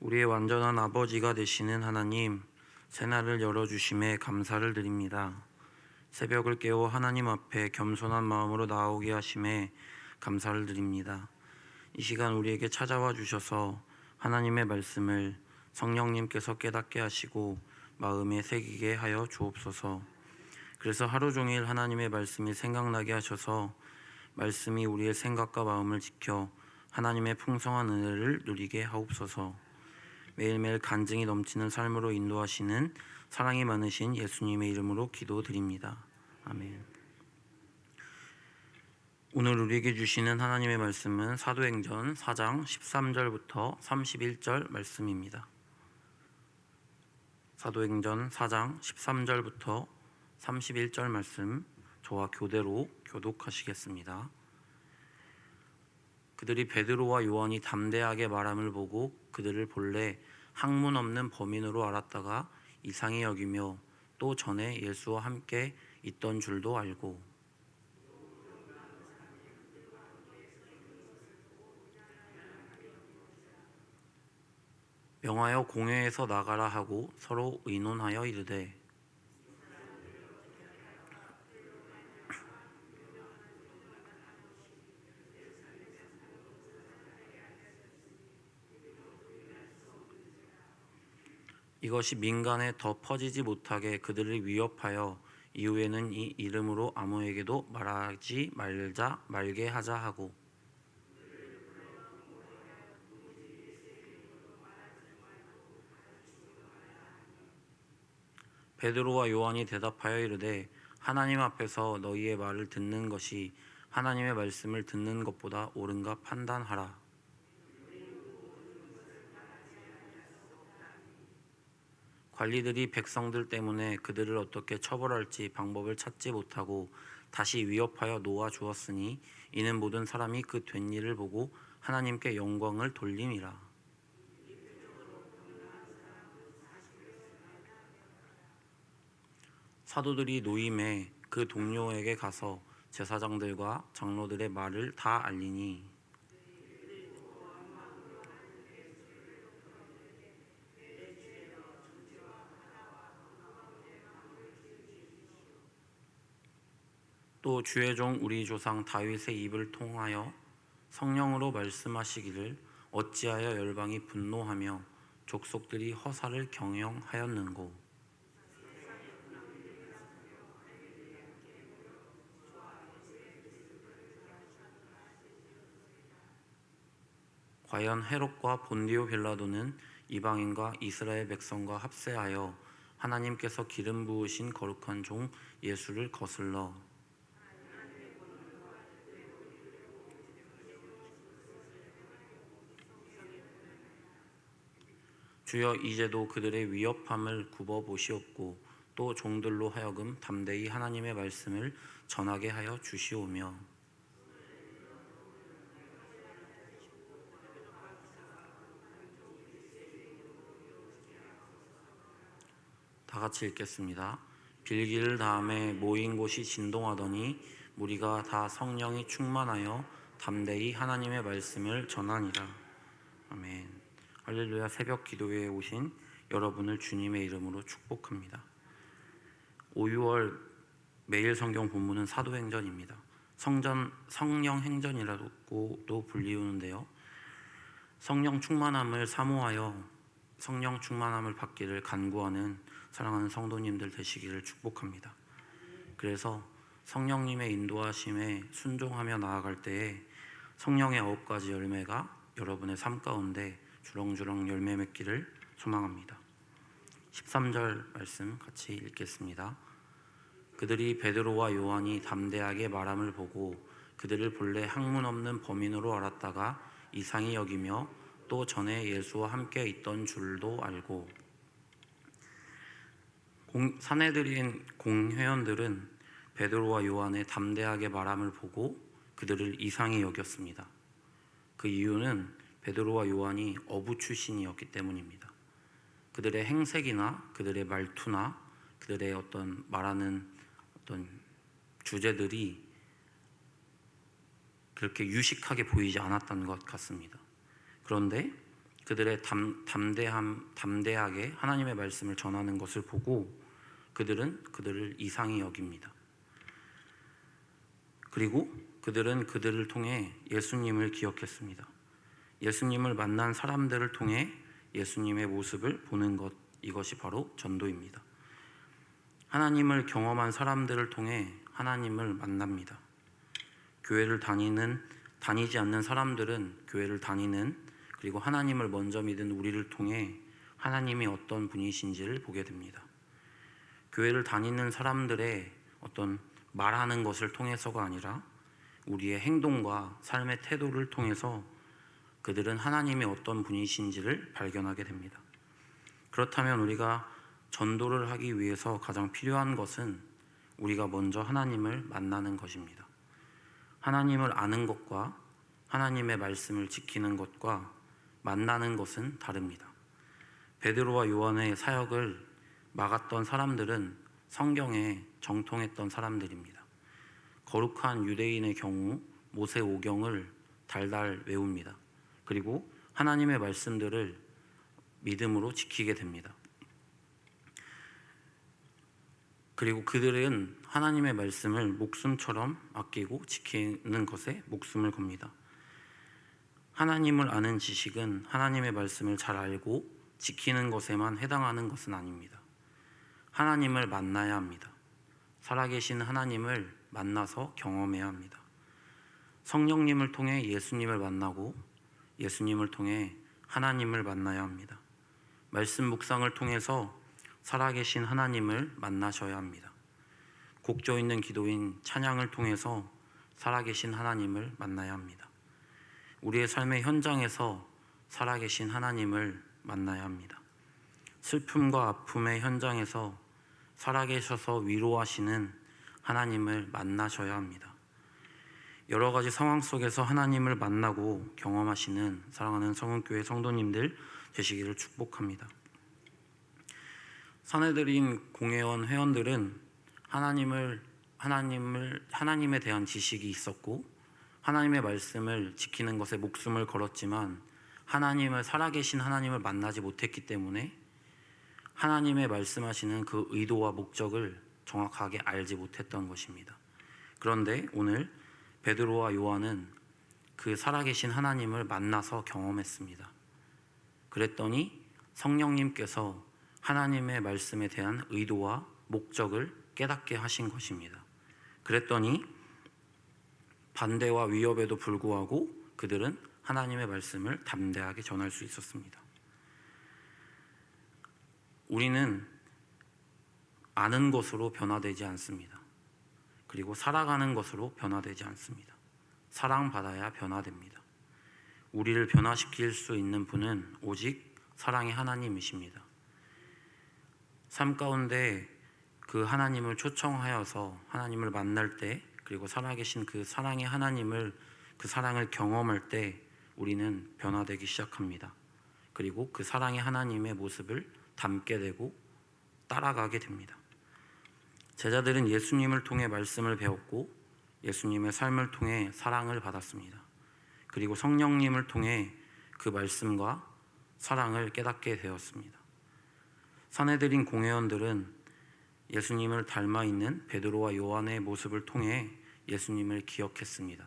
우리의 완전한 아버지가 되시는 하나님, 새날을 열어주심에 감사를 드립니다. 새벽을 깨워 하나님 앞에 겸손한 마음으로 나오게 하심에 감사를 드립니다. 이 시간 우리에게 찾아와 주셔서 하나님의 말씀을 성령님께서 깨닫게 하시고 마음에 새기게 하여 주옵소서. 그래서 하루 종일 하나님의 말씀이 생각나게 하셔서 말씀이 우리의 생각과 마음을 지켜 하나님의 풍성한 은혜를 누리게 하옵소서. 매일매일 간증이 넘치는 삶으로 인도하시는 사랑이 많으신 예수님의 이름으로 기도드립니다. 아멘. 오늘 우리에게 주시는 하나님의 말씀은 사도행전 4장 13절부터 31절 말씀입니다. 사도행전 4장 13절부터 31절 말씀 저와 교대로 교독하시겠습니다. 그들이 베드로와 요한이 담대하게 말함을 보고 그들을 본래 학문 없는 범인으로 알았다가 이상히 여기며 또 전에 예수와 함께 있던 줄도 알고. 명하여 공회에서 나가라 하고 서로 의논하여 이르되 이것이 민간에 더 퍼지지 못하게 그들을 위협하여 이후에는 이 이름으로 아무에게도 말하지 말자 말게 하자 하고 베드로와 요한이 대답하여 이르되 하나님 앞에서 너희의 말을 듣는 것이 하나님의 말씀을 듣는 것보다 옳은가 판단하라. 관리들이 백성들 때문에 그들을 어떻게 처벌할지 방법을 찾지 못하고 다시 위협하여 놓아 주었으니 이는 모든 사람이 그 된 일을 보고 하나님께 영광을 돌림이라. 사도들이 노임에 그 동료에게 가서 제사장들과 장로들의 말을 다 알리니 또 주의 종 우리 조상 다윗의 입을 통하여 성령으로 말씀하시기를 어찌하여 열방이 분노하며 족속들이 허사를 경영하였는고? 과연 헤롯과 본디오 빌라도는 이방인과 이스라엘 백성과 합세하여 하나님께서 기름 부으신 거룩한 종 예수를 거슬러 주여 이제도 그들의 위협함을 굽어 보시옵고 또 종들로 하여금 담대히 하나님의 말씀을 전하게 하여 주시오며 다 같이 읽겠습니다. 빌기를 다음에 모인 곳이 진동하더니 무리가 다 성령이 충만하여 담대히 하나님의 말씀을 전하니라. 아멘. 할렐루야 새벽 기도회에 오신 여러분을 주님의 이름으로 축복합니다. 5, 6월 매일 성경 본문은 사도행전입니다. 성전 성령 행전이라고도 불리우는데요. 성령 충만함을 사모하여 성령 충만함을 받기를 간구하는 사랑하는 성도님들 되시기를 축복합니다. 그래서 성령님의 인도하심에 순종하며 나아갈 때에 성령의 아홉 가지 열매가 여러분의 삶 가운데 주렁주렁 열매 맺기를 소망합니다. 13절 말씀 같이 읽겠습니다. 그들이 베드로와 요한이 담대하게 말함을 보고 그들을 본래 학문 없는 범인으로 알았다가 이상히 여기며 또 전에 예수와 함께 있던 줄도 알고 공, 사내들인 공회원들은 베드로와 요한의 담대하게 말함을 보고 그들을 이상히 여겼습니다. 그 이유는 베드로와 요한이 어부 출신이었기 때문입니다. 그들의 행색이나 그들의 말투나 그들의 어떤 말하는 어떤 주제들이 그렇게 유식하게 보이지 않았던 것 같습니다. 그런데 그들의 담, 담대함, 담대하게 하나님의 말씀을 전하는 것을 보고 그들은 그들을 이상히 여깁니다. 그리고 그들은 그들을 통해 예수님을 기억했습니다. 예수님을 만난 사람들을 통해 예수님의 모습을 보는 것 이것이 바로 전도입니다. 하나님을 경험한 사람들을 통해 하나님을 만납니다. 교회를 다니는 다니지 않는 사람들은 교회를 다니는 그리고 하나님을 먼저 믿은 우리를 통해 하나님이 어떤 분이신지를 보게 됩니다. 교회를 다니는 사람들의 어떤 말하는 것을 통해서가 아니라 우리의 행동과 삶의 태도를 통해서 그들은 하나님이 어떤 분이신지를 발견하게 됩니다. 그렇다면 우리가 전도를 하기 위해서 가장 필요한 것은 우리가 먼저 하나님을 만나는 것입니다. 하나님을 아는 것과 하나님의 말씀을 지키는 것과 만나는 것은 다릅니다. 베드로와 요한의 사역을 막았던 사람들은 성경에 정통했던 사람들입니다. 거룩한 유대인의 경우 모세 오경을 달달 외웁니다. 그리고 하나님의 말씀들을 믿음으로 지키게 됩니다. 그리고 그들은 하나님의 말씀을 목숨처럼 아끼고 지키는 것에 목숨을 겁니다. 하나님을 아는 지식은 하나님의 말씀을 잘 알고 지키는 것에만 해당하는 것은 아닙니다. 하나님을 만나야 합니다. 살아계신 하나님을 만나서 경험해야 합니다. 성령님을 통해 예수님을 만나고 예수님을 통해 하나님을 만나야 합니다. 말씀 묵상을 통해서 살아계신 하나님을 만나셔야 합니다. 곡조 있는 기도인 찬양을 통해서 살아계신 하나님을 만나야 합니다. 우리의 삶의 현장에서 살아계신 하나님을 만나야 합니다. 슬픔과 아픔의 현장에서 살아계셔서 위로하시는 하나님을 만나셔야 합니다. 여러 가지 상황 속에서 하나님을 만나고 경험하시는 사랑하는 성은교회 성도님들 되시기를 축복합니다. 사내들인 공회원 회원들은 하나님을 하나님을 하나님에 대한 지식이 있었고 하나님의 말씀을 지키는 것에 목숨을 걸었지만 하나님을 살아계신 하나님을 만나지 못했기 때문에 하나님의 말씀하시는 그 의도와 목적을 정확하게 알지 못했던 것입니다. 그런데 오늘 베드로와 요한은 그 살아계신 하나님을 만나서 경험했습니다. 그랬더니 성령님께서 하나님의 말씀에 대한 의도와 목적을 깨닫게 하신 것입니다. 그랬더니 반대와 위협에도 불구하고 그들은 하나님의 말씀을 담대하게 전할 수 있었습니다. 우리는 아는 것으로 변화되지 않습니다. 그리고 살아가는 것으로 변화되지 않습니다. 사랑받아야 변화됩니다. 우리를 변화시킬 수 있는 분은 오직 사랑의 하나님이십니다. 삶 가운데 그 하나님을 초청하여서 하나님을 만날 때 그리고 살아계신 그 사랑의 하나님을 그 사랑을 경험할 때 우리는 변화되기 시작합니다. 그리고 그 사랑의 하나님의 모습을 담게 되고 따라가게 됩니다. 제자들은 예수님을 통해 말씀을 배웠고 예수님의 삶을 통해 사랑을 받았습니다. 그리고 성령님을 통해 그 말씀과 사랑을 깨닫게 되었습니다. 사내들인 공회원들은 예수님을 닮아 있는 베드로와 요한의 모습을 통해 예수님을 기억했습니다.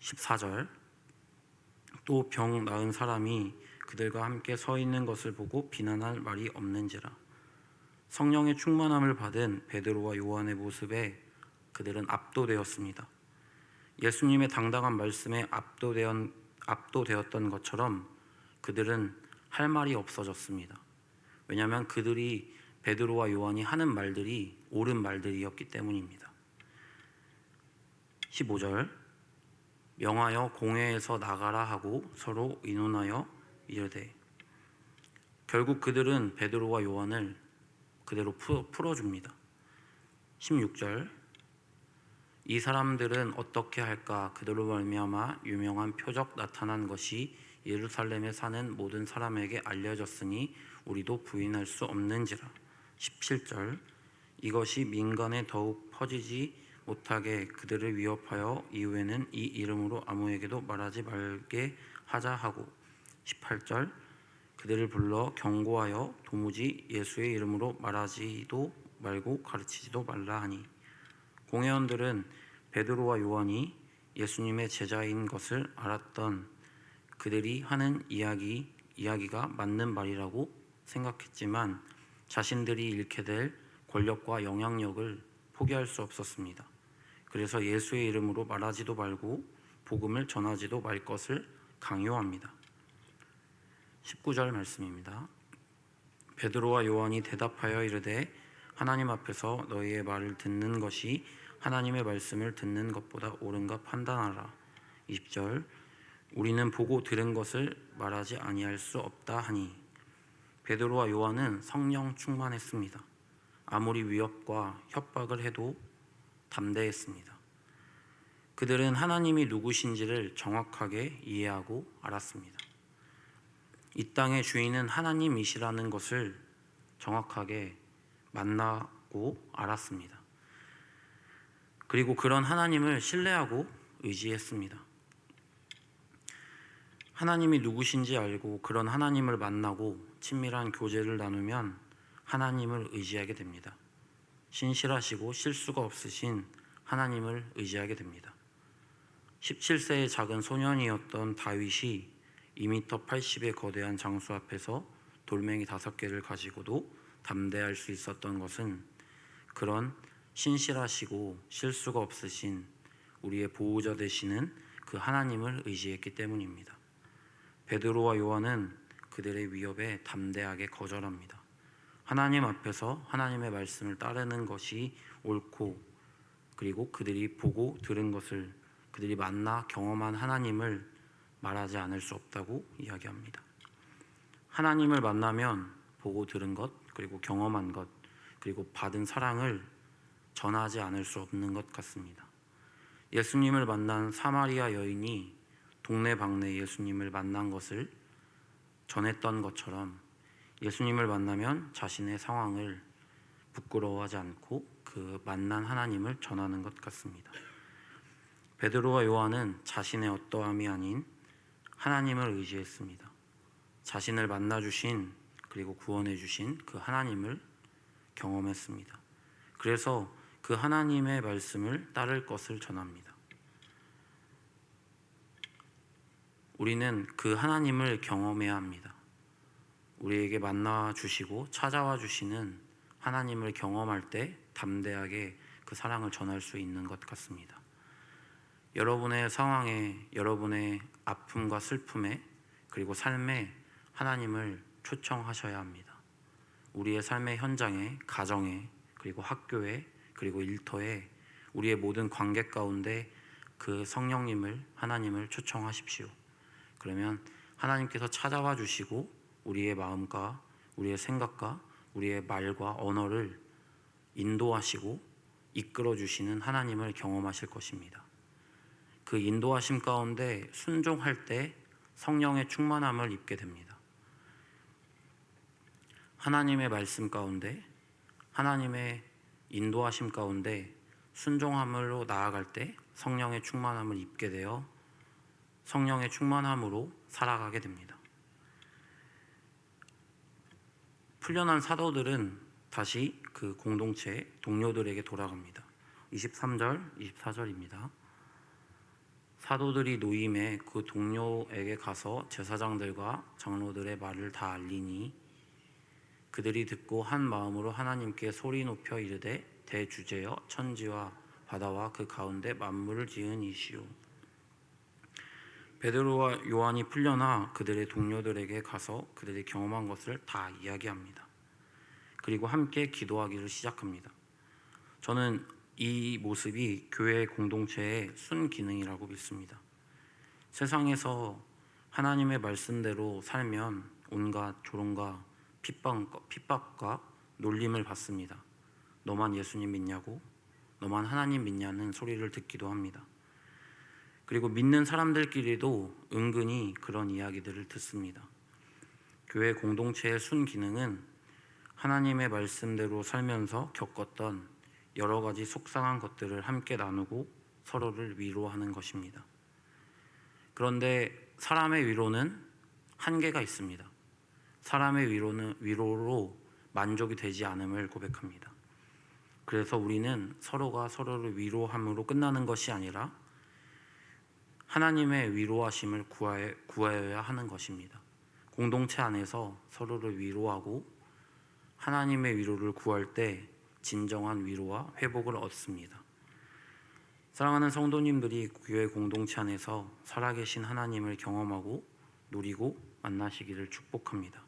14절 또 병 나은 사람이 그들과 함께 서 있는 것을 보고 비난할 말이 없는지라 성령의 충만함을 받은 베드로와 요한의 모습에 그들은 압도되었습니다. 예수님의 당당한 말씀에 압도되었, 압도되었던 것처럼 그들은 할 말이 없어졌습니다. 왜냐하면 그들이 베드로와 요한이 하는 말들이 옳은 말들이었기 때문입니다. 15절 명하여 공회에서 나가라 하고 서로 의논하여 이르되 결국 그들은 베드로와 요한을 그대로 풀어줍니다. 16절. 이 사람들은 어떻게 할까? 그들로 말미암아 유명한 표적 나타난 것이 예루살렘에 사는 모든 사람에게 알려졌으니 우리도 부인할 수 없는지라. 17절. 이것이 민간에 더욱 퍼지지 못하게 그들을 위협하여 이후에는 이 이름으로 아무에게도 말하지 말게 하자 하고. 18절 그들을 불러 경고하여 도무지 예수의 이름으로 말하지도 말고 가르치지도 말라 하니 공회원들은 베드로와 요한이 예수님의 제자인 것을 알았던 그들이 하는 이야기 이야기가 맞는 말이라고 생각했지만 자신들이 잃게 될 권력과 영향력을 포기할 수 없었습니다. 그래서 예수의 이름으로 말하지도 말고 복음을 전하지도 말 것을 강요합니다. 19절 말씀입니다. 베드로와 요한이 대답하여 이르되 하나님 앞에서 너희의 말을 듣는 것이 하나님의 말씀을 듣는 것보다 옳은가 판단하라. 20절 우리는 보고 들은 것을 말하지 아니할 수 없다 하니 베드로와 요한은 성령 충만했습니다. 아무리 위협과 협박을 해도 담대했습니다. 그들은 하나님이 누구신지를 정확하게 이해하고 알았습니다. 이 땅의 주인은 하나님이시라는 것을 정확하게 만나고 알았습니다. 그리고 그런 하나님을 신뢰하고 의지했습니다. 하나님이 누구신지 알고 그런 하나님을 만나고 친밀한 교제를 나누면 하나님을 의지하게 됩니다. 신실하시고 실수가 없으신 하나님을 의지하게 됩니다. 17세의 작은 소년이었던 다윗이 2m 80의 거대한 장수 앞에서 돌멩이 다섯 개를 가지고도 담대할 수 있었던 것은 그런 신실하시고 실수가 없으신 우리의 보호자 되시는 그 하나님을 의지했기 때문입니다. 베드로와 요한은 그들의 위협에 담대하게 거절합니다. 하나님 앞에서 하나님의 말씀을 따르는 것이 옳고 그리고 그들이 보고 들은 것을 그들이 만나 경험한 하나님을 말하지 않을 수 없다고 이야기합니다. 하나님을 만나면 보고 들은 것 그리고 경험한 것 그리고 받은 사랑을 전하지 않을 수 없는 것 같습니다. 예수님을 만난 사마리아 여인이 동네방네 예수님을 만난 것을 전했던 것처럼 예수님을 만나면 자신의 상황을 부끄러워하지 않고 그 만난 하나님을 전하는 것 같습니다. 베드로와 요한은 자신의 어떠함이 아닌 하나님을 의지했습니다. 자신을 만나 주신 그리고 구원해 주신 그 하나님을 경험했습니다. 그래서 그 하나님의 말씀을 따를 것을 전합니다. 우리는 그 하나님을 경험해야 합니다. 우리에게 만나 주시고 찾아와 주시는 하나님을 경험할 때 담대하게 그 사랑을 전할 수 있는 것 같습니다. 여러분의 상황에, 여러분의 아픔과 슬픔에, 그리고 삶에 하나님을 초청하셔야 합니다. 우리의 삶의 현장에, 가정에, 그리고 학교에, 그리고 일터에, 우리의 모든 관계 가운데 그 성령님을, 하나님을 초청하십시오. 그러면 하나님께서 찾아와 주시고 우리의 마음과 우리의 생각과 우리의 말과 언어를 인도하시고 이끌어 주시는 하나님을 경험하실 것입니다. 그 인도하심 가운데 순종할 때 성령의 충만함을 입게 됩니다. 하나님의 말씀 가운데 하나님의 인도하심 가운데 순종함으로 나아갈 때 성령의 충만함을 입게 되어 성령의 충만함으로 살아가게 됩니다. 풀려난 사도들은 다시 그 공동체 동료들에게 돌아갑니다. 23절, 24절입니다. 사도들이 노임에 그 동료에게 가서 제사장들과 장로들의 말을 다 알리니 그들이 듣고 한 마음으로 하나님께 소리 높여 이르되 대주제여 천지와 바다와 그 가운데 만물을 지은 이시오 베드로와 요한이 풀려나 그들의 동료들에게 가서 그들이 경험한 것을 다 이야기합니다. 그리고 함께 기도하기를 시작합니다. 저는 이 모습이 교회 공동체의 순기능이라고 믿습니다. 세상에서 하나님의 말씀대로 살면 온갖 조롱과 핍박과 놀림을 받습니다. 너만 예수님 믿냐고, 너만 하나님 믿냐는 소리를 듣기도 합니다. 그리고 믿는 사람들끼리도 은근히 그런 이야기들을 듣습니다. 교회 공동체의 순기능은 하나님의 말씀대로 살면서 겪었던 여러 가지 속상한 것들을 함께 나누고 서로를 위로하는 것입니다. 그런데 사람의 위로는 한계가 있습니다. 사람의 위로는 위로로 만족이 되지 않음을 고백합니다. 그래서 우리는 서로가 서로를 위로함으로 끝나는 것이 아니라 하나님의 위로하심을 구하여, 구하여야 하는 것입니다. 공동체 안에서 서로를 위로하고 하나님의 위로를 구할 때 진정한 위로와 회복을 얻습니다. 사랑하는 성도님들이 교회 공동체 안에서 살아계신 하나님을 경험하고 누리고 만나시기를 축복합니다.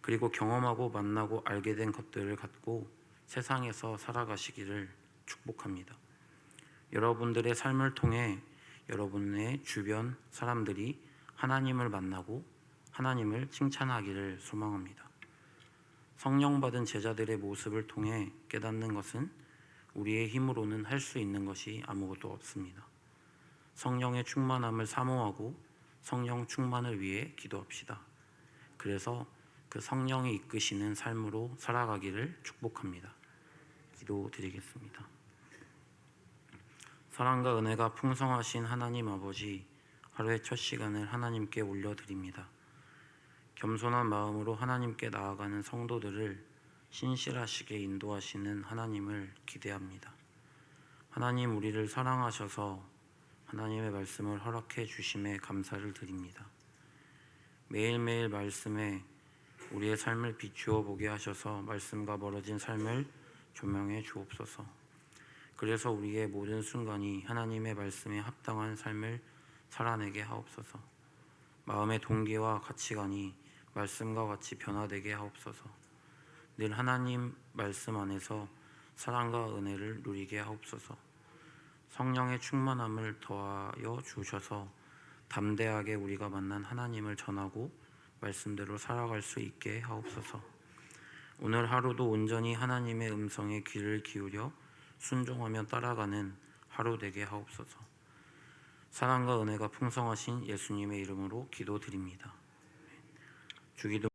그리고 경험하고 만나고 알게 된 것들을 갖고 세상에서 살아가시기를 축복합니다. 여러분들의 삶을 통해 여러분의 주변 사람들이 하나님을 만나고 하나님을 칭찬하기를 소망합니다. 성령 받은 제자들의 모습을 통해 깨닫는 것은 우리의 힘으로는 할 수 있는 것이 아무것도 없습니다. 성령의 충만함을 사모하고 성령 충만을 위해 기도합시다. 그래서 그 성령이 이끄시는 삶으로 살아가기를 축복합니다. 기도 드리겠습니다. 사랑과 은혜가 풍성하신 하나님 아버지, 하루의 첫 시간을 하나님께 올려드립니다. 겸손한 마음으로 하나님께 나아가는 성도들을 신실하시게 인도하시는 하나님을 기대합니다. 하나님 우리를 사랑하셔서 하나님의 말씀을 허락해 주심에 감사를 드립니다. 매일매일 말씀에 우리의 삶을 비추어 보게 하셔서 말씀과 멀어진 삶을 조명해 주옵소서. 그래서 우리의 모든 순간이 하나님의 말씀에 합당한 삶을 살아내게 하옵소서. 마음의 동기와 가치관이 말씀과 같이 변화되게 하옵소서. 늘 하나님 말씀 안에서 사랑과 은혜를 누리게 하옵소서. 성령의 충만함을 더하여 주셔서 담대하게 우리가 만난 하나님을 전하고 말씀대로 살아갈 수 있게 하옵소서. 오늘 하루도 온전히 하나님의 음성에 귀를 기울여 순종하며 따라가는 하루 되게 하옵소서. 사랑과 은혜가 풍성하신 예수님의 이름으로 기도드립니다. 주기도